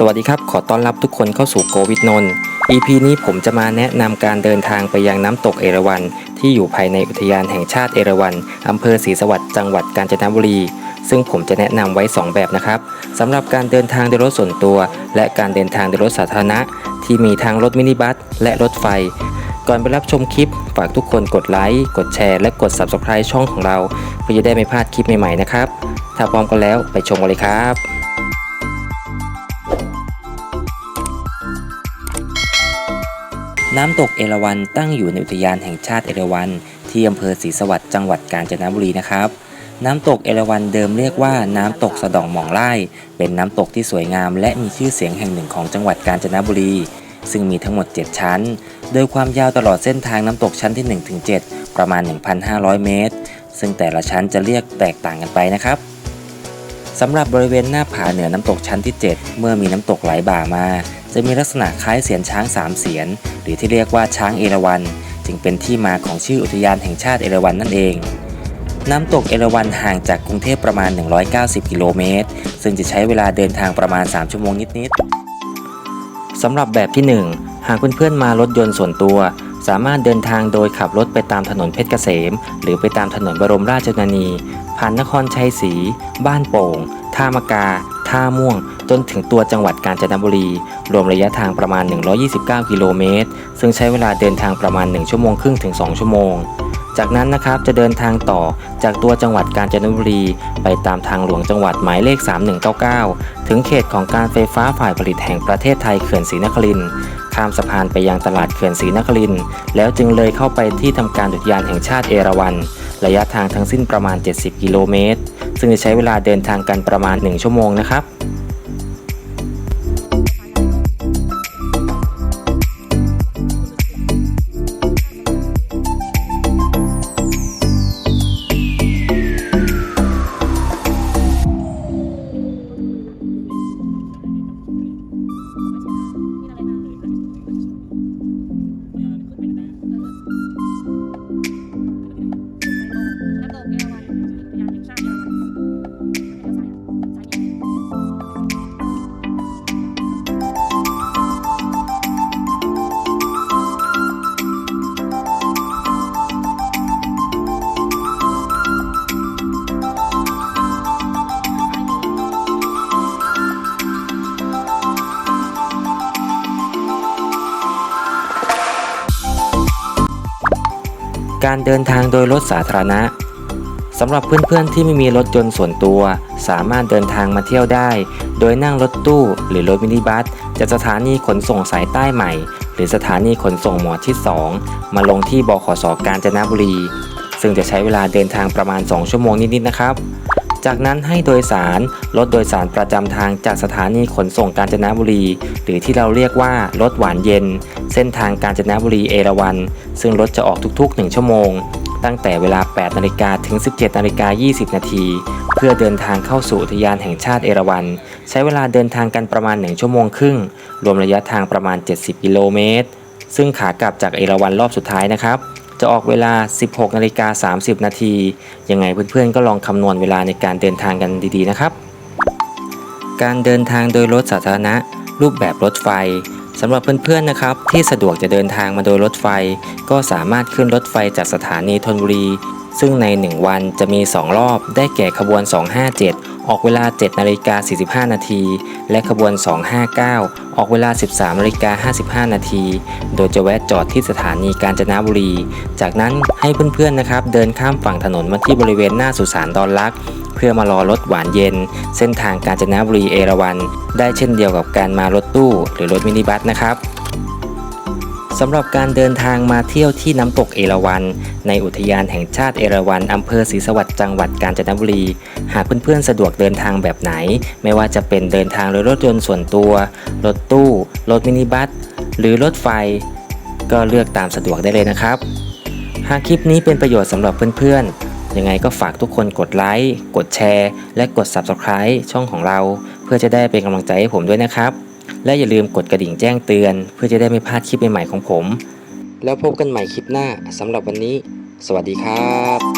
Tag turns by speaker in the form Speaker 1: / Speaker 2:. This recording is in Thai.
Speaker 1: สวัสดีครับ ขอต้อนรับทุกคนเข้าสู่โกวิดนนท์ EP นี้ผมจะมาแนะนำการเดินทางไปยังน้ำตกเอราวัณที่อยู่ภายในอุทยานแห่งชาติเอราวัณอำเภอศรีสวัสดิ์จังหวัดกาญจนบุรี ซึ่งผมจะแนะนำไว้ 2 แบบนะครับสำหรับการเดินทางโดยรถส่วนตัว และการเดินทางโดยรถสาธารณะ ที่มีทั้งรถมินิบัส และรถไฟ ก่อนไปรับชมคลิป ฝากทุกคนกดไลค์กดแชร์และกด Subscribe ช่องของเราเพื่อจะได้ไม่พลาดคลิปใหม่ๆนะครับถ้าพร้อมกันแล้วไปชมกันเลยครับ น้ำตกเอราวัณตั้งอยู่ในอุทยานแห่งชาติเอราวัณที่อำเภอศรีสวัสดิ์จังหวัดกาญจนบุรีนะครับ น้ำตกเอราวัณเดิมเรียกว่าน้ำตกสะดองหม่องไร่เป็นน้ำตกที่สวยงาม และมีชื่อเสียงแห่งหนึ่งของจังหวัดกาญจนบุรี ซึ่งมีทั้งหมด 7 ชั้น โดยความยาวตลอดเส้นทางน้ำตกชั้นที่1-7ประมาณ 1,500 เมตร ซึ่งแต่ละชั้นจะเรียกแตกต่างกันไปนะครับสำหรับบริเวณหน้าผาเหนือน้ำตกชั้นที่ 7 เมื่อมีน้ำตกไหลบ่ามา จะมีลักษณะคล้ายเสียนช้างสามเสียน หรือที่เรียกว่าช้างเอราวัณจึงเป็นที่มาของชื่ออุทยานแห่งชาติเอราวัณนั่นเอง น้ำตกเอราวัณห่างจากกรุงเทพประมาณ 190 กิโลเมตร ซึ่งจะใช้เวลาเดินทางประมาณ 3 ชั่วโมงนิดๆสำหรับแบบที่ 1 หากเพื่อนๆมารถยนต์ส่วนตัว สามารถเดินทางโดยขับรถไปตามถนนเพชรเกษม หรือไปตามถนนบรมราชชนนี ผ่านนครชัยศรีบ้านโป่งท่ามกา ท่าม่วง จนถึงตัวจังหวัดกาญจนบุรี รวมระยะทางประมาณ 129 กิโลเมตร ซึ่งใช้เวลาเดินทางประมาณ 1 ชั่วโมงครึ่งถึง 2 ชั่วโมง จากนั้นนะครับจะเดินทางต่อจากตัวจังหวัดกาญจนบุรี ไปตามทางหลวงจังหวัดหมายเลข 3199 ถึงเขตของการไฟฟ้าฝ่ายผลิตแห่งประเทศไทยเขื่อนศรีนครินทร์ข้ามสะพานไปยังตลาดเขื่อนศรีนครินทร์แล้วจึงเลยเข้าไปที่ทำการอุทยานแห่งชาติเอราวัณระยะทางทั้งสิ้นประมาณ 70 กิโลเมตร ซึ่งจะใช้เวลาเดินทางกันประมาณ 1 ชั่วโมงนะครับ การเดินทางโดยรถสาธารณะสำหรับเพื่อนๆที่ไม่มีรถยนต์ส่วนตัว สามารถเดินทางมาเที่ยวได้ โดยนั่งรถตู้หรือรถมินิบัสจากสถานีขนส่งสายใต้ใหม่ หรือสถานีขนส่งหมอที่ 2 มาลงที่บขสกาญจนบุรี ซึ่งจะใช้เวลาเดินทางประมาณ 2 ชั่วโมงนิดๆนะครับ จากนั้นให้โดยสารรถโดยสารประจำทางจากสถานีขนส่งกาญจนบุรี หรือที่เราเรียกว่ารถหวานเย็น เส้นทางกาญจนบุรีเอราวัณซึ่งรถจะออกทุกๆ 1 ชั่วโมง ตั้งแต่เวลา 8 นาฬิกาถึง 17 นาฬิกา 20 นาที เพื่อเดินทางเข้าสู่อุทยานแห่งชาติเอราวัณใช้เวลาเดินทางกันประมาณ 1 ชั่วโมงครึ่ง รวมระยะทางประมาณ 70 กิโลเมตร ซึ่งขากลับจากเอราวัณรอบสุดท้ายนะครับ จะออกเวลา 16นาฬิกา30 นาทียังไงเพื่อนๆ ก็ลองคำนวณเวลาในการเดินทางกันดีๆนะครับ การเดินทางโดยรถสาธารณะ รูปแบบรถไฟสำหรับเพื่อนๆนะครับ ที่สะดวกจะเดินทางมาโดยรถไฟ ก็สามารถขึ้นรถไฟจากสถานีธนบุรี ซึ่งใน 1 วันจะมี 2 รอบได้แก่ขบวน 257 ออกเวลา 7นาฬิกา45 นาที และขบวน 259 ออกเวลา 13นาฬิกา55 นาที โดยจะแวะจอดที่สถานีกาญจนบุรี จากนั้นให้เพื่อนๆนะครับ เดินข้ามฝั่งถนนมาที่บริเวณหน้าสุสานดอนลักเพื่อมารอรถหวานเย็น เส้นทางกาญจนบุรีเอราวัณได้เช่นเดียวกับการมารถตู้หรือรถมินิบัสนะครับ สำหรับการเดินทางมาเที่ยวที่น้ำตกเอราวัณในอุทยานแห่งชาติเอราวัณอำเภอศรีสวัสดิ์จังหวัดกาญจนบุรี หากเพื่อนๆสะดวกเดินทางแบบไหน ไม่ว่าจะเป็นเดินทางโดยรถยนต์ส่วนตัว รถตู้ รถมินิบัส หรือรถไฟ ก็เลือกตามสะดวกได้เลยนะครับ หากคลิปนี้เป็นประโยชน์สำหรับเพื่อนๆ ยังไงก็ฝากทุกคนกดไลค์ กดแชร์ และกด Subscribe ช่องของเรา เพื่อจะได้เป็นกำลังใจให้ผมด้วยนะครับ และอย่าลืมกดกระดิ่งแจ้งเตือน เพื่อจะได้ไม่พลาดคลิปใหม่ๆของผม แล้วพบกันใหม่คลิปหน้าสำหรับวันนี้ สวัสดีครับ